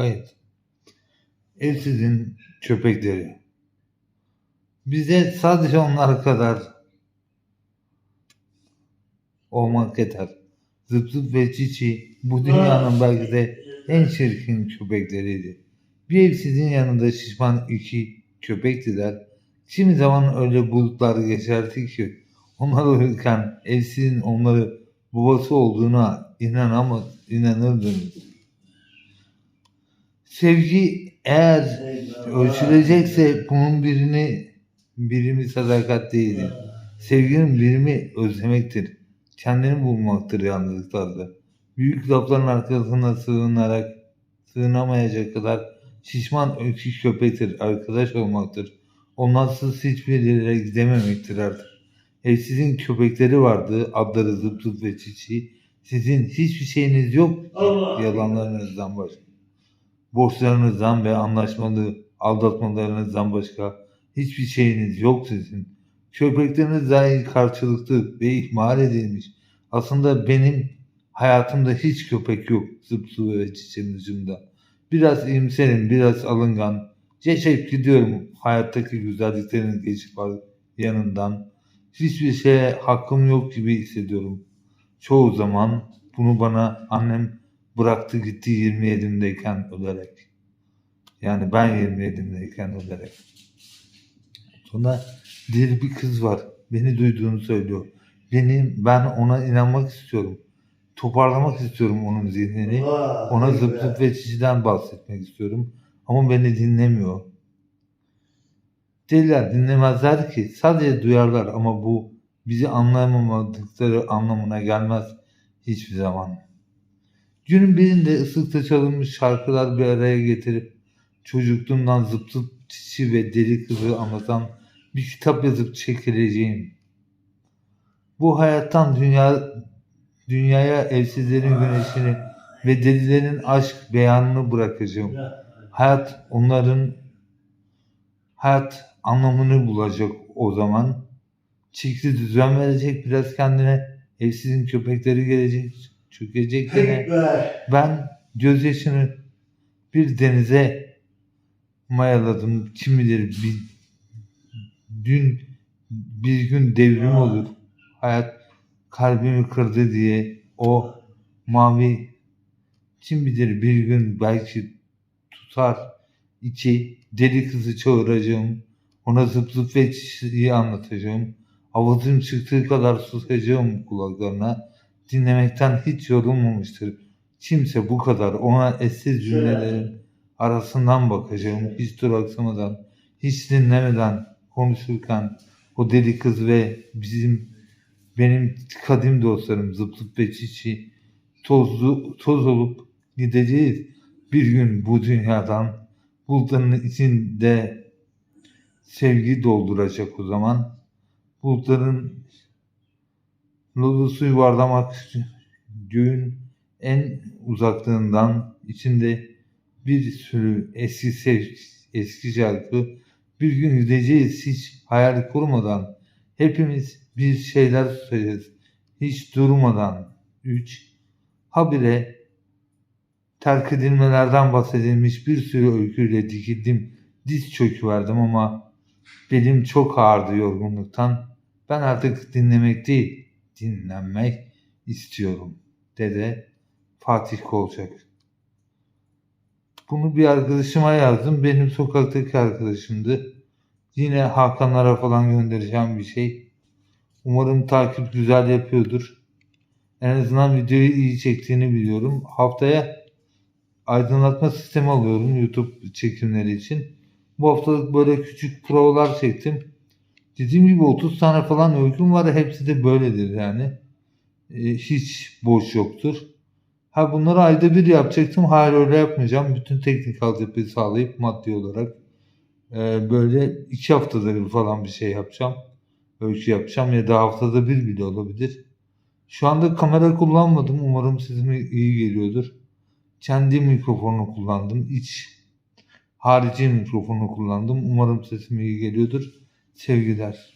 Kayıt. Evsizin köpekleri. Bize sadece onlar kadar olmak yeter. Zıp zıp ve çiçi bu dünyanın belki de en çirkin köpekleriydi. Bir evsizin yanında şişman iki köpektiler. Kimi zaman öyle bulutlar geçerdi ki onlar uyurken evsizin onları babası olduğuna inanamaz, inanırdım. Sevgi eğer ölçülecekse bunun birini birimi sadakat değildir. Sevginin birimi özlemektir. Kendini bulmaktır yalnızlıklarda. Büyük lafların arkasına sığınarak sığınamayacak kadar şişman öküz köpektir. Arkadaş olmaktır. Onlarsız hiçbir yere gidememektir artık. Evsizin köpekleri vardı. Adları zıp zıp ve çiçi. Sizin hiçbir şeyiniz yok. Yalanlarınızdan başka. Borçlarınızdan ve anlaşmalı aldatmalarınızdan başka hiçbir şeyiniz yok sizin. Köpekleriniz dahi karşılıklı ve ihmal edilmiş. Aslında benim hayatımda hiç köpek yok zıp zıp ve çiçeğin ucunda. Biraz iyimserim, biraz alıngan. Geçip gidiyorum hayattaki güzelliklerin geçip yanından. Hiçbir şeye hakkım yok gibi hissediyorum. Çoğu zaman bunu bana annem bıraktı gitti 27'imdeyken ölerek. Yani ben 27'imdeyken ölerek. Sonra deli bir kız var. Beni duyduğunu söylüyor. Benim, ben ona inanmak istiyorum. Toparlamak istiyorum onun zihnini. Ona zıp zıp ve çiçiden bahsetmek istiyorum. Ama beni dinlemiyor. Deliler dinlemezler ki sadece duyarlar ama bu bizi anlayamadıkları anlamına gelmez hiçbir zaman. Günün birinde ıslıkta çalınmış şarkılar bir araya getirip çocukluğumdan zıp zıp çiçi ve deli kızı anlatan bir kitap yazıp çekileceğim. Bu hayattan dünya dünyaya evsizlerin güneşini ve delilerin aşk beyanını bırakacağım. Hayat onların hayat anlamını bulacak o zaman. Çekli düzen verecek biraz kendine. Evsizin köpekleri gelecek, çökecek gene. Ben gözyaşını bir denize mayaladım. Kim bilir bir, dün bir gün devrim olur. Hayat kalbimi kırdı diye o mavi kim bilir bir gün belki tutar. İki deli kızı çağıracağım. Ona zıp zıp ve anlatacağım. Avazım çıktığı kadar susacağım kulaklarına. Dinlemekten hiç yorulmamıştır. Kimse bu kadar ona eşsiz cümlelerin arasından bakacağım. Hiç duraksamadan, hiç dinlemeden konuşurken o deli kız ve bizim benim kadim dostlarım zıp zıp ve çiçi tozlu, toz olup gideceğiz. Bir gün bu dünyadan bulutların içinde sevgi dolduracak o zaman. Bulutların lodosu yuvarlamak göğün en uzaklığından içinde bir sürü eski sev, eski şarkı bir gün gideceğiz hiç hayal kurmadan hepimiz bir şeyler söyleriz hiç durmadan. 3. Habire terk edilmelerden bahsedilmiş bir sürü öyküyle dikildim. Diz çöküverdim ama belim çok ağırdı yorgunluktan. Ben artık dinlemek değil, dinlenmek istiyorum dedi Fatih Kolçak. Bunu bir arkadaşıma yazdım. Benim sokaktaki arkadaşımdı. Yine Hakanlara falan göndereceğim bir şey. Umarım takip güzel yapıyordur. En azından videoyu iyi çektiğini biliyorum. Haftaya aydınlatma sistemi alıyorum YouTube çekimleri için. Bu haftalık böyle küçük provalar çektim. Dediğim gibi 30 tane falan öyküm var. Hepsi de böyledir yani. Ee, hiç boş yoktur. Ha bunları ayda bir yapacaktım. Hayır öyle yapmayacağım. Bütün teknik altyapıyı sağlayıp maddi olarak e, böyle iki haftada bir falan bir şey yapacağım. Öykü yapacağım ya da haftada bir bile olabilir. Şu anda kamera kullanmadım. Umarım sizin iyi geliyordur. Kendi mikrofonu kullandım. İç harici mikrofonu kullandım. Umarım sesim iyi geliyordur. Sevgiler.